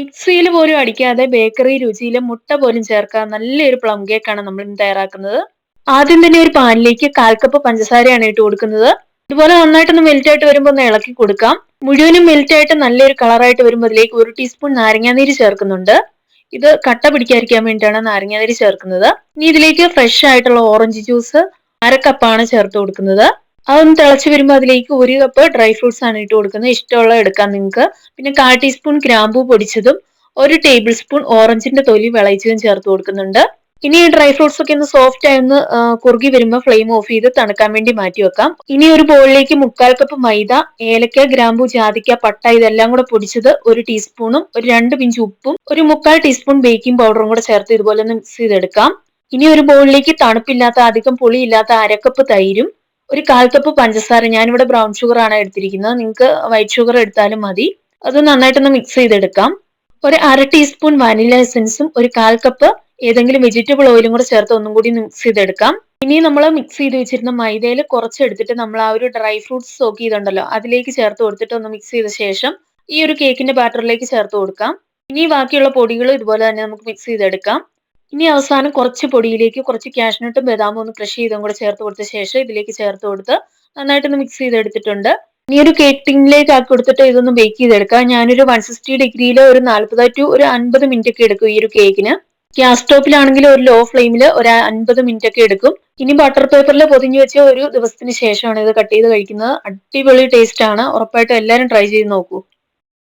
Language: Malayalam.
മിക്സിയിൽ പോലും അടിക്കാതെ ബേക്കറി രുചിയിൽ മുട്ട പോലും ചേർക്കാതെ നല്ലൊരു പ്ലം കേക്കാണ് നമ്മൾ തയ്യാറാക്കുന്നത്. ആദ്യം തന്നെ ഒരു പാനിലേക്ക് കാൽ കപ്പ് പഞ്ചസാരയാണ് ഇട്ട് കൊടുക്കുന്നത്. ഇതുപോലെ നന്നായിട്ടൊന്ന് മെൽറ്റായിട്ട് വരുമ്പോൾ ഒന്ന് ഇളക്കി കൊടുക്കാം. മുഴുവനും മെൽറ്റായിട്ട് നല്ലൊരു കളറായിട്ട് വരുമ്പോൾ അതിലേക്ക് ഒരു ടീസ്പൂൺ നാരങ്ങാനീര് ചേർക്കുന്നുണ്ട്. ഇത് കട്ട പിടിക്കാതിരിക്കാൻ വേണ്ടിയിട്ടാണ് നാരങ്ങാനീര് ചേർക്കുന്നത്. ഇനി ഇതിലേക്ക് ഫ്രഷ് ആയിട്ടുള്ള ഓറഞ്ച് ജ്യൂസ് അര കപ്പാണ് ചേർത്ത് കൊടുക്കുന്നത്. അതൊന്ന് തിളച്ച് വരുമ്പോൾ അതിലേക്ക് ഒരു കപ്പ് ഡ്രൈ ഫ്രൂട്ട്സ് ആണ് ഇട്ട് കൊടുക്കുന്നത്. ഇഷ്ടമുള്ള എടുക്കാം നിങ്ങൾക്ക്. പിന്നെ കാൽ ടീസ്പൂൺ ഗ്രാമ്പൂ പൊടിച്ചതും ഒരു ടേബിൾ സ്പൂൺ ഓറഞ്ചിന്റെ തൊലി വിളയിച്ചതും ചേർത്ത് കൊടുക്കുന്നുണ്ട്. ഇനി ഈ ഡ്രൈ ഫ്രൂട്ട്സ് ഒക്കെ ഒന്ന് സോഫ്റ്റ് ആയി ഒന്ന് കുറുകി വരുമ്പോൾ ഫ്ലെയിം ഓഫ് ചെയ്ത് തണുക്കാൻ വേണ്ടി മാറ്റി വെക്കാം. ഇനി ഒരു ബോളിലേക്ക് മുക്കാൽ കപ്പ് മൈദ ഏലക്ക ഗ്രാമ്പു ജാതിക്ക പട്ട ഇതെല്ലാം കൂടെ പൊടിച്ചത് ഒരു ടീസ്പൂണും ഒരു രണ്ട് പിഞ്ച് ഉപ്പും ഒരു മുക്കാൽ ടീസ്പൂൺ ബേക്കിംഗ് പൗഡറും കൂടെ ചേർത്ത് ഇതുപോലെ ഒന്ന് മിക്സ് ചെയ്തെടുക്കാം. ഇനി ഒരു ബോളിലേക്ക് തണുപ്പില്ലാത്ത അധികം പുളിയില്ലാത്ത അരക്കപ്പ് തൈരും ഒരു കാൽ കപ്പ് പഞ്ചസാര. ഞാനിവിടെ ബ്രൗൺ ഷുഗർ ആണ് എടുത്തിരിക്കുന്നത്. നിങ്ങൾക്ക് വൈറ്റ് ഷുഗർ എടുത്താലും മതി. അത് നന്നായിട്ടൊന്ന് മിക്സ് ചെയ്തെടുക്കാം. ഒരു അര ടീസ്പൂൺ വാനില എസൻസും ഒരു കാൽ കപ്പ് ഏതെങ്കിലും വെജിറ്റബിൾ ഓയിലും കൂടെ ചേർത്ത് ഒന്നും കൂടി മിക്സ് ചെയ്തെടുക്കാം. ഇനി നമ്മൾ മിക്സ് ചെയ്ത് വെച്ചിരുന്ന മൈദയിൽ കുറച്ചെടുത്തിട്ട് നമ്മൾ ആ ഒരു ഡ്രൈ ഫ്രൂട്ട്സ് സോക്ക് ചെയ്തുണ്ടല്ലോ അതിലേക്ക് ചേർത്ത് കൊടുത്തിട്ട് ഒന്ന് മിക്സ് ചെയ്ത ശേഷം ഈ ഒരു കേക്കിന്റെ ബാറ്ററിലേക്ക് ചേർത്ത് കൊടുക്കാം. ഇനി ബാക്കിയുള്ള പൊടികൾ ഇതുപോലെ തന്നെ നമുക്ക് മിക്സ് ചെയ്തെടുക്കാം. ഇനി അവസാനം കുറച്ച് പൊടിയിലേക്ക് കുറച്ച് കാഷ്നട്ടും ബദാമും ഒന്ന് ക്രഷ് ചെയ്തും കൂടെ ചേർത്ത് കൊടുത്ത ശേഷം ഇതിലേക്ക് ചേർത്ത് കൊടുത്ത് നന്നായിട്ടൊന്ന് മിക്സ് ചെയ്തെടുത്തിട്ടുണ്ട്. ഇനി ഒരു കേക്ക് ടിന്നിലേക്ക് ആക്കി കൊടുത്തിട്ട് ഇതൊന്ന് ബേക്ക് ചെയ്തെടുക്കാം. ഞാനൊരു വൺ സിക്സ്റ്റി ഡിഗ്രിയിൽ ഒരു നാൽപ്പത് ടു ഒരു അൻപത് മിനിറ്റ് ഒക്കെ എടുക്കും ഈ ഒരു കേക്കിന് ഗ്യാസ് സ്റ്റോപ്പിലാണെങ്കിൽ ഒരു ലോ ഫ്ലെയിമിൽ ഒരു അൻപത് മിനിറ്റ് ഒക്കെ എടുക്കും. ഇനി ബട്ടർ പേപ്പറിൽ പൊതിഞ്ഞു വെച്ച ഒരു ദിവസത്തിന് ശേഷമാണ് ഇത് കട്ട് ചെയ്ത് കഴിക്കുന്നത്. അടിപൊളി ടേസ്റ്റ് ആണ്. ഉറപ്പായിട്ടും എല്ലാവരും ട്രൈ ചെയ്ത് നോക്കൂ.